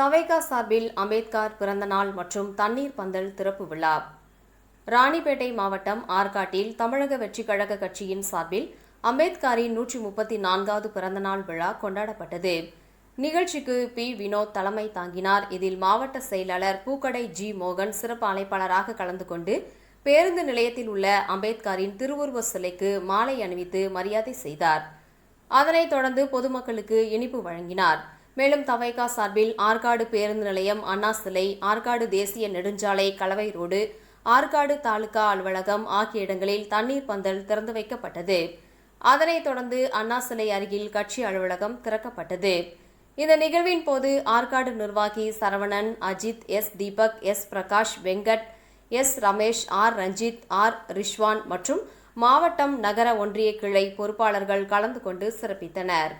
தவேகா சார்பில் அம்பேத்கர் பிறந்தநாள் மற்றும் தண்ணீர் பந்தல் திறப்பு விழா. ராணிப்பேட்டை மாவட்டம் ஆற்காட்டில் தமிழக வெற்றிக் கழக கட்சியின் சார்பில் அம்பேத்கரின் நூற்றி முப்பத்தி நான்காவது பிறந்தநாள் விழா கொண்டாடப்பட்டது. நிகழ்ச்சிக்கு பி. வினோத் தலைமை தாங்கினார். இதில் மாவட்ட செயலாளர் பூக்கடை ஜி. மோகன் சிறப்பு அழைப்பாளராக கலந்து கொண்டு பேருந்து நிலையத்தில் உள்ள அம்பேத்கரின் திருவுருவ சிலைக்கு மாலை அணிவித்து மரியாதை செய்தார். அதனைத் தொடர்ந்து பொதுமக்களுக்கு இனிப்பு வழங்கினார். மேலும் தவைகா சார்பில் ஆற்காடு பேருந்து நிலையம் அண்ணா சிலை ஆற்காடு தேசிய நெடுஞ்சாலை கலவை ரோடு ஆற்காடு தாலுகா அலுவலகம் ஆகிய இடங்களில் தண்ணீர் பந்தல் திறந்து வைக்கப்பட்டது. அதனைத் தொடர்ந்து அண்ணா சிலை அருகில் கட்சி அலுவலகம் திறக்கப்பட்டது. இந்த நிகழ்வின் போது ஆற்காடு நிர்வாகி Saravanan Ajith S Deepak S Prakash Venkat S Ramesh R Ranjith R Rizwan மற்றும் மாவட்டம் நகர ஒன்றிய கிளை பொறுப்பாளர்கள் கலந்து கொண்டு சிறப்பித்தனர்.